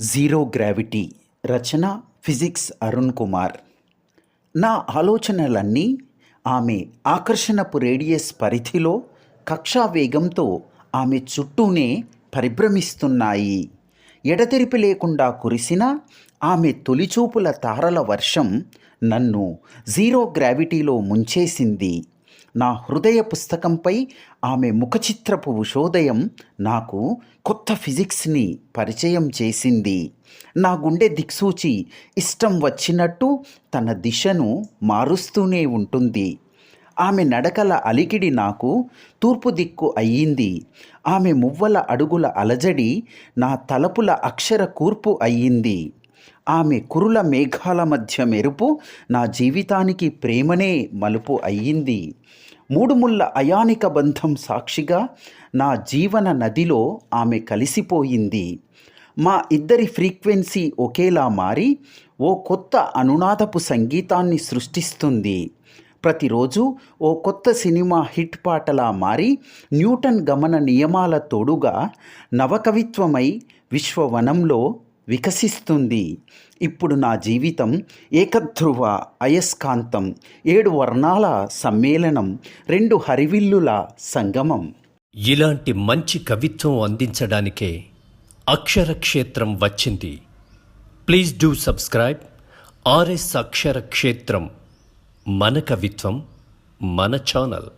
Zero gravity రచన physics Arun Kumar. నా ఆలోచనలన్నీ ఆమె ఆకర్షణపు రేడియస్ పరిధిలో కక్షా వేగంతో ఆమె చుట్టూనే పరిభ్రమిస్తున్నాయి. ఎడతెరిపి లేకుండా కురిసిన ఆమె తొలిచూపుల తారల వర్షం నన్ను జీరో గ్రావిటీలో ముంచేసింది. నా హృదయ పుస్తకంపై ఆమె ముఖచిత్రపు ఉషోదయం నాకు కొత్త ఫిజిక్స్ని పరిచయం చేసింది. నా గుండె దిక్సూచి ఇష్టం వచ్చినట్టు తన దిశను మారుస్తూనే ఉంటుంది. ఆమె నడకల అలికిడి నాకు తూర్పు దిక్కు అయ్యింది. ఆమె మువ్వల అడుగుల అలజడి నా తలపుల అక్షర కూర్పు అయ్యింది. ఆమె కురుల మేఘాల మధ్య మెరుపు నా జీవితానికి ప్రేమనే మలుపు అయ్యింది. మూడు ముళ్ళ అయానిక బంధం సాక్షిగా నా జీవన నదిలో ఆమె కలిసిపోయింది. మా ఇద్దరి ఫ్రీక్వెన్సీ ఒకేలా మారి ఓ కొత్త అనునాదపు సంగీతాన్ని సృష్టిస్తుంది. ప్రతిరోజు ఓ కొత్త సినిమా హిట్ పాటలా మారి న్యూటన్ గమన నియమాల తోడుగా నవకవిత్వమై విశ్వవనంలో వికసిస్తుంది. ఇప్పుడు నా జీవితం ఏకధ్రువ అయస్కాంతం ఏడు వర్ణాల సమ్మేళనం రెండు హరివిల్లుల సంగమం. ఇలాంటి మంచి కవిత్వం అందించడానికే అక్షరక్షేత్రం వచ్చింది. Please do subscribe RS Akshara Kshetram మన కవిత్వం మన ఛానల్.